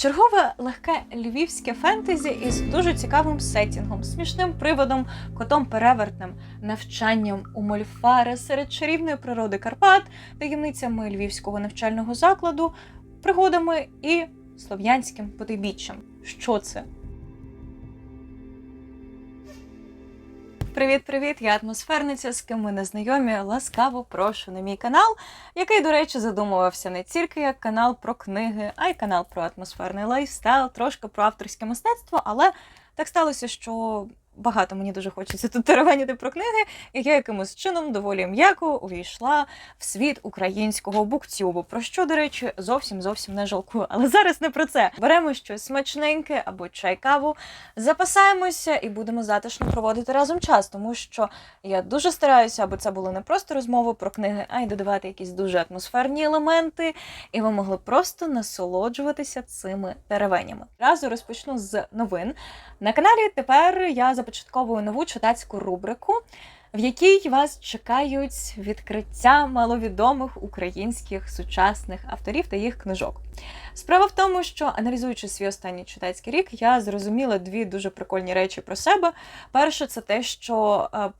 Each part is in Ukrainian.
Чергове легке львівське фентезі із дуже цікавим сетінгом, смішним приводом, котом перевертним, навчанням у Мольфари серед чарівної природи Карпат, таємницями львівського навчального закладу, пригодами і слов'янським потибіччям. Що це? Привіт, привіт! Я атмосферниця, з ким ми не знайомі. Ласкаво прошу на мій канал, який, до речі, задумувався не тільки як канал про книги, а й канал про атмосферний лайфстайл, трошки про авторське мистецтво. Але так сталося, що багато мені дуже хочеться тут теревеніти про книги, і я якимось чином доволі м'яко увійшла в світ українського буктюбу. Про що, до речі, зовсім зовсім не жалкую. Але зараз не про це. Беремо щось смачненьке або чай каву, запасаємося і будемо затишно проводити разом час, тому що я дуже стараюся, аби це були не просто розмови про книги, а й додавати якісь дуже атмосферні елементи, і ви могли просто насолоджуватися цими теревенями. Разу розпочну з новин. На каналі тепер я започатковую нову читацьку рубрику. В якій вас чекають відкриття маловідомих українських сучасних авторів та їх книжок. Справа в тому, що аналізуючи свій останній читацький рік, я зрозуміла дві дуже прикольні речі про себе. Перше, це те, що е,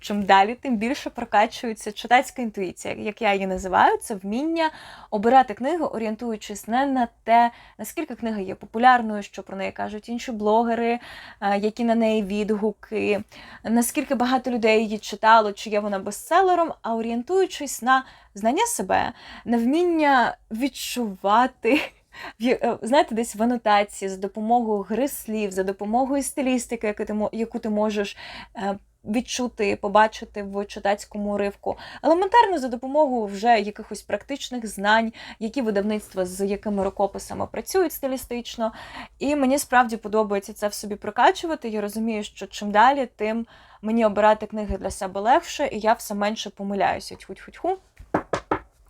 чим далі, тим більше прокачується читацька інтуїція, як я її називаю, це вміння обирати книги, орієнтуючись не на те, наскільки книга є популярною, що про неї кажуть інші блогери, е, які на неї відгуки, наскільки багато людей її читало, чи є вона бестселером, а орієнтуючись на знання себе, на вміння відчувати. е, Знаєте, десь в анотації за допомогою гри слів, за допомогою стилістики, яку ти, мо- яку ти можеш е, відчути, побачити в читацькому уривку, елементарно за допомогою вже якихось практичних знань, які видавництва з якими рукописами працюють стилістично. І мені справді подобається це в собі прокачувати. Я розумію, що чим далі, тим мені обирати книги для себе легше, і я все менше помиляюся. Тьху-тьху-тьху.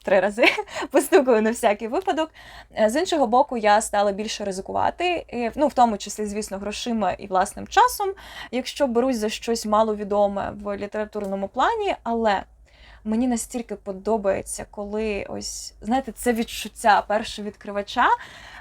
Три рази постукаю на всякий випадок. Е, З іншого боку, я стала більше ризикувати, ну в тому числі, звісно, грошима і власним часом, якщо берусь за щось маловідоме в літературному плані, але мені настільки подобається, коли ось знаєте, це відчуття першого відкривача.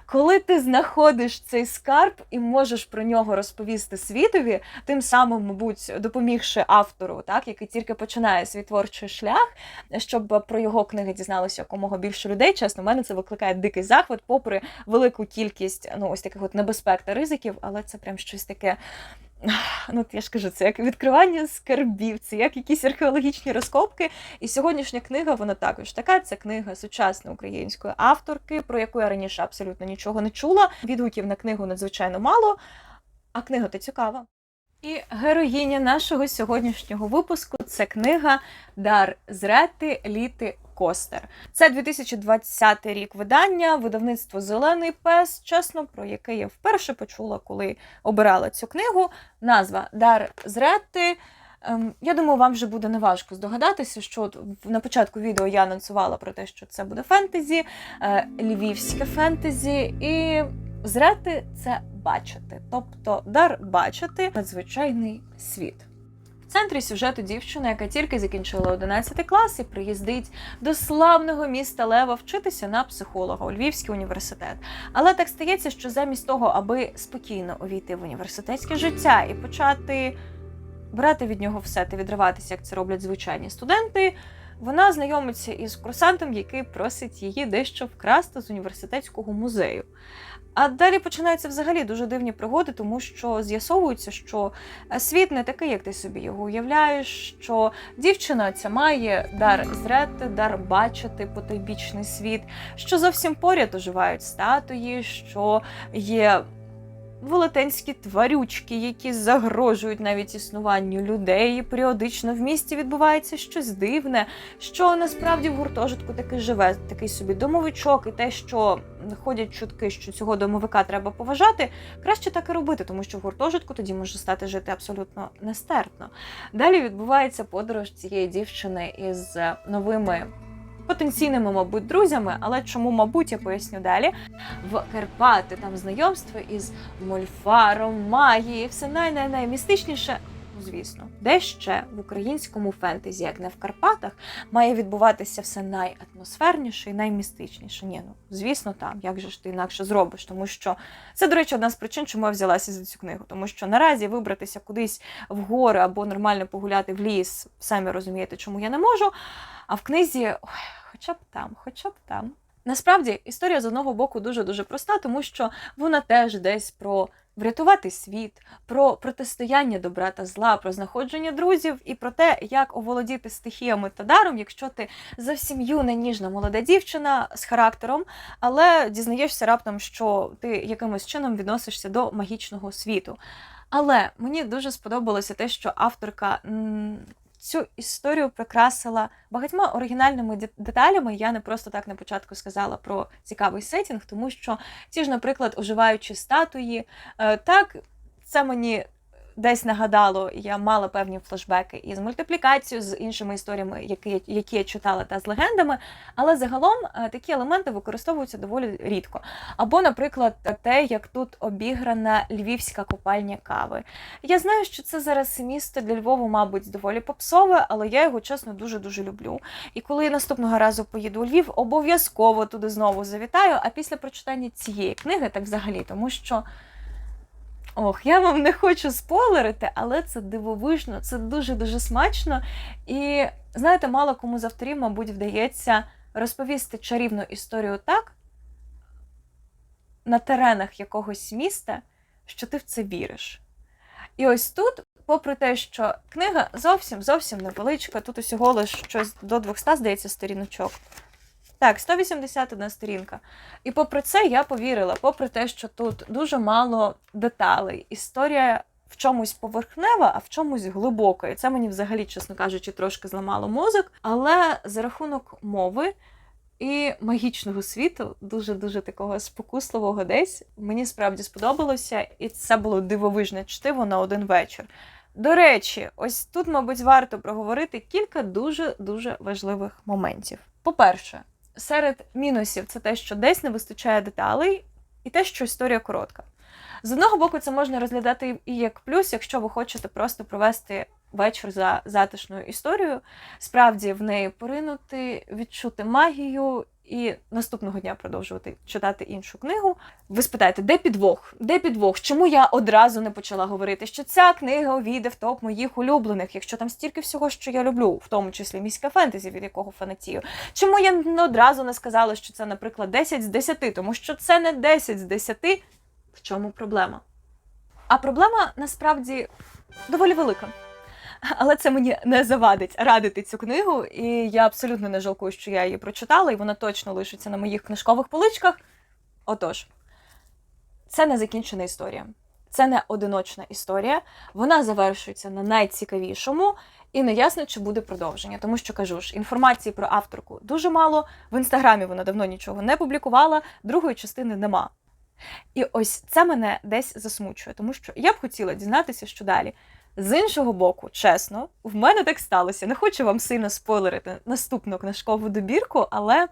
Коли ти знаходиш цей скарб і можеш про нього розповісти світові, тим самим, мабуть, допомігши автору, так який тільки починає свій творчий шлях, щоб про його книги дізналося якомога більше людей. Чесно, в мене це викликає дикий захват, попри велику кількість ну ось таких от небезпек та ризиків, але це прям щось таке. Ну, я ж кажу, це як відкривання скарбів, це як якісь археологічні розкопки. І сьогоднішня книга, вона також така. Це книга сучасної української авторки, про яку я раніше абсолютно нічого не чула. Відгуків на книгу надзвичайно мало, а книга то цікава. І героїня нашого сьогоднішнього випуску це книга Дар Зрети Літи Костер. Це 2020 рік видання, видавництво Зелений пес, чесно, про яке я вперше почула, коли обирала цю книгу. Назва Дар Зрети. Ем, Я думаю, вам вже буде неважко здогадатися, що на початку відео я анонсувала про те, що це буде фентезі, е, львівське фентезі, і зрети це бачити, тобто дар бачити надзвичайний світ. В центрі сюжету дівчина, яка тільки закінчила 11 клас і приїздить до славного міста Лева вчитися на психолога у Львівський університет. Але так стається, що замість того, аби спокійно увійти в університетське життя і почати брати від нього все та відриватися, як це роблять звичайні студенти, вона знайомиться із курсантом, який просить її дещо вкрасти з університетського музею. А далі починаються взагалі дуже дивні пригоди, тому що з'ясовується, що е, світ не такий, як ти собі його уявляєш, що дівчина ця має дар зрети, дар бачити потойбічний світ, що зовсім поряд оживають статуї, що є велетенські тварючки, які загрожують навіть існуванню людей. Періодично в місті відбувається щось дивне, що насправді в гуртожитку таки живе, такий собі домовичок, і те, що ходять чутки, що цього домовика треба поважати, краще так і робити, тому що в гуртожитку тоді може стати жити абсолютно нестерпно. Далі відбувається подорож цієї дівчини із новими. Потенційними, мабуть, друзями, але чому, мабуть, я поясню далі. В Карпати там знайомство із Мольфаром, магією, все най-най-наймістичніше. Звісно, де ще в українському фентезі, як не в Карпатах, має відбуватися все найатмосферніше і наймістичніше. Ні, ну звісно, там як же ж ти інакше зробиш, тому що це, до речі, одна з причин, чому я взялася за цю книгу. Тому що наразі вибратися кудись в гори або нормально погуляти в ліс, самі розумієте, чому я не можу. А в книзі, ой, хоча б там, хоча б там. Насправді історія з одного боку дуже дуже проста, тому що вона теж десь про врятувати світ, про протистояння добра та зла, про знаходження друзів і про те, як оволодіти стихіями та даром, якщо ти зовсім юна, ніжна молода дівчина з характером, але дізнаєшся раптом, що ти якимось чином відносишся до магічного світу. Але мені дуже сподобалося те, що авторка цю історію прикрасила багатьма оригінальними де- деталями. Я не просто так на початку сказала про цікавий сетінг, тому що ті ж, наприклад, оживаючі статуї, е, так це мені. Десь нагадало, я мала певні флешбеки із мультиплікацією, з іншими історіями, які, які я читала, та з легендами. Але загалом е, такі елементи використовуються доволі рідко. Або, наприклад, те, як тут обіграна львівська копальня кави. Я знаю, що це зараз місто для Львова, мабуть, доволі попсове, але я його чесно дуже дуже люблю. І коли я наступного разу поїду у Львів, обов'язково туди знову завітаю. А після прочитання цієї книги, так взагалі, тому що. Ох, я вам не хочу спойлерити, але це дивовижно, це дуже-дуже смачно. І знаєте, мало кому з авторів, мабуть, вдається розповісти чарівну історію так на теренах якогось міста, що ти в це віриш. І ось тут, попри те, що книга зовсім зовсім невеличка, тут усього лише щось до 200, здається, сторіночок. Так, 181 сторінка. І попри це я повірила, попри те, що тут дуже мало деталей. Історія в чомусь поверхнева, а в чомусь глибока. І це мені взагалі, чесно кажучи, трошки зламало мозок. Але за рахунок мови і магічного світу, дуже-дуже такого спокусливого десь, мені справді сподобалося, і це було дивовижне чтиво на один вечір. До речі, ось тут, мабуть, варто проговорити кілька дуже-дуже важливих моментів. По-перше, серед мінусів це те, що десь не вистачає деталей, і те, що історія коротка. З одного боку, це можна розглядати і як плюс, якщо ви хочете просто провести вечір за затишною історією, справді в неї поринути, відчути магію і наступного дня продовжувати читати іншу книгу. Ви спитаєте, де підвох? Де підвох? Чому я одразу не почала говорити, що ця книга увійде в топ моїх улюблених, якщо там стільки всього, що я люблю, в тому числі міська фентезі, від якого фанатію? Чому я не одразу не сказала, що це, наприклад, 10 з 10, тому що це не 10 з 10. В чому проблема? А проблема насправді доволі велика. Але це мені не завадить радити цю книгу, і я абсолютно не жалкую, що я її прочитала, і вона точно лишиться на моїх книжкових поличках. Отож, це не закінчена історія. Це не одиночна історія. Вона завершується на найцікавішому, і не ясно, чи буде продовження. Тому що кажу ж, інформації про авторку дуже мало. В інстаграмі вона давно нічого не публікувала, другої частини нема. І ось це мене десь засмучує, тому що я б хотіла дізнатися, що далі. З іншого боку, чесно, в мене так сталося. Не хочу вам сильно спойлерити наступну книжкову добірку, але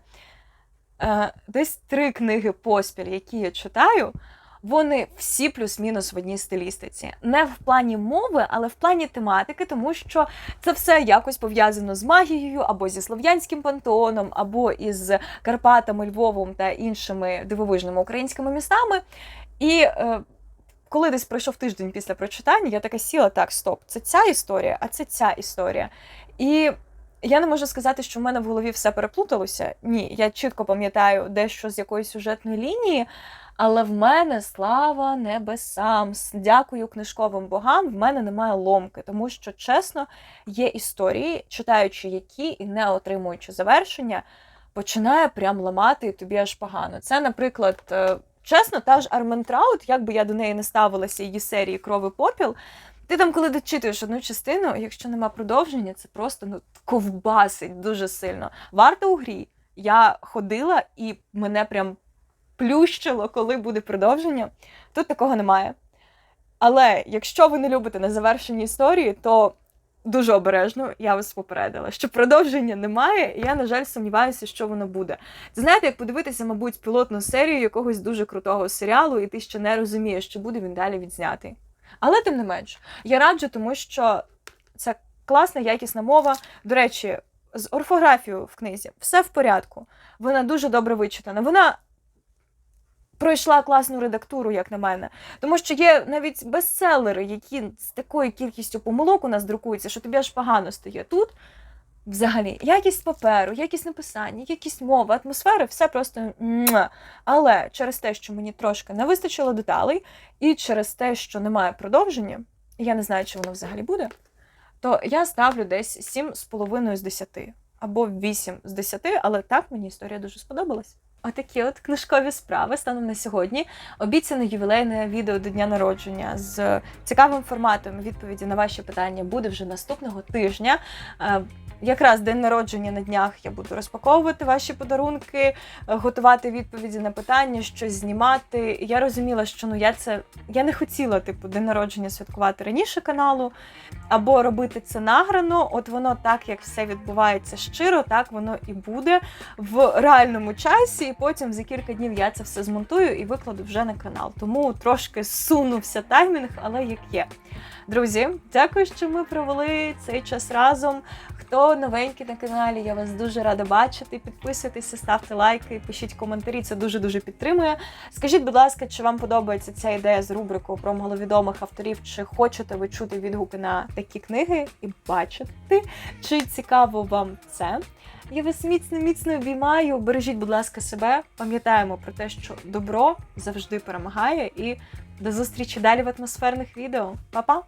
е, десь три книги поспіль, які я читаю, вони всі плюс-мінус в одній стилістиці. Не в плані мови, але в плані тематики, тому що це все якось пов'язано з магією, або зі слов'янським пантеоном, або із Карпатами, Львовом та іншими дивовижними українськими містами. І е, коли десь пройшов тиждень після прочитання, я така сіла, так, стоп, це ця історія, а це ця історія. І я не можу сказати, що в мене в голові все переплуталося. Ні, я чітко пам'ятаю дещо з якоїсь сюжетної лінії, але в мене слава небесам, дякую книжковим богам, в мене немає ломки, тому що чесно є історії, читаючи які і не отримуючи завершення, починає прям ламати і тобі аж погано. Це, наприклад. Чесно, та ж Армен Траут, як би я до неї не ставилася її серії Кров і попіл, ти там, коли дочитуєш одну частину, якщо нема продовження, це просто ну, ковбасить дуже сильно. Варто у грі. Я ходила і мене прям плющило, коли буде продовження. Тут такого немає. Але якщо ви не любите незавершені історії, то дуже обережно я вас попередила, що продовження немає, і я, на жаль, сумніваюся, що воно буде. Це знаєте, як подивитися, мабуть, пілотну серію якогось дуже крутого серіалу, і ти ще не розумієш, чи буде він далі відзнятий. Але тим не менш, я раджу, тому що це класна, якісна мова. До речі, з орфографією в книзі все в порядку. Вона дуже добре вичитана. Вона пройшла класну редактуру, як на мене. Тому що є навіть бестселери, які з такою кількістю помилок у нас друкуються, що тобі аж погано стає тут. Взагалі, якість паперу, якість написання, якість мови, атмосфери, все просто. Але через те, що мені трошки не вистачило деталей, і через те, що немає продовження, я не знаю, чи воно взагалі буде, то я ставлю десь 7,5 з 10 або 8 з 10, але так мені історія дуже сподобалась. Отакі от книжкові справи станом на сьогодні. Обіцяне ювілейне відео до дня народження з цікавим форматом відповіді на ваші питання буде вже наступного тижня. Якраз день народження на днях я буду розпаковувати ваші подарунки, е, готувати відповіді на питання, щось знімати. Я розуміла, що ну я це я не хотіла, типу, день народження святкувати раніше каналу, або робити це награно. От воно так, як все відбувається щиро, так воно і буде в реальному часі. І потім за кілька днів я це все змонтую і викладу вже на канал. Тому трошки сунувся таймінг, але як є. Друзі, дякую, що ми провели цей час разом. Хто новенький на каналі, я вас дуже рада бачити. Підписуйтеся, ставте лайки, пишіть коментарі. Це дуже дуже підтримує. Скажіть, будь ласка, чи вам подобається ця ідея з рубрикою про маловідомих авторів? Чи хочете ви чути відгуки на такі книги і бачити? Чи цікаво вам це? Я вас міцно міцно обіймаю. Бережіть, будь ласка, себе. Пам'ятаємо про те, що добро завжди перемагає. І до зустрічі далі в атмосферних відео. Па-па!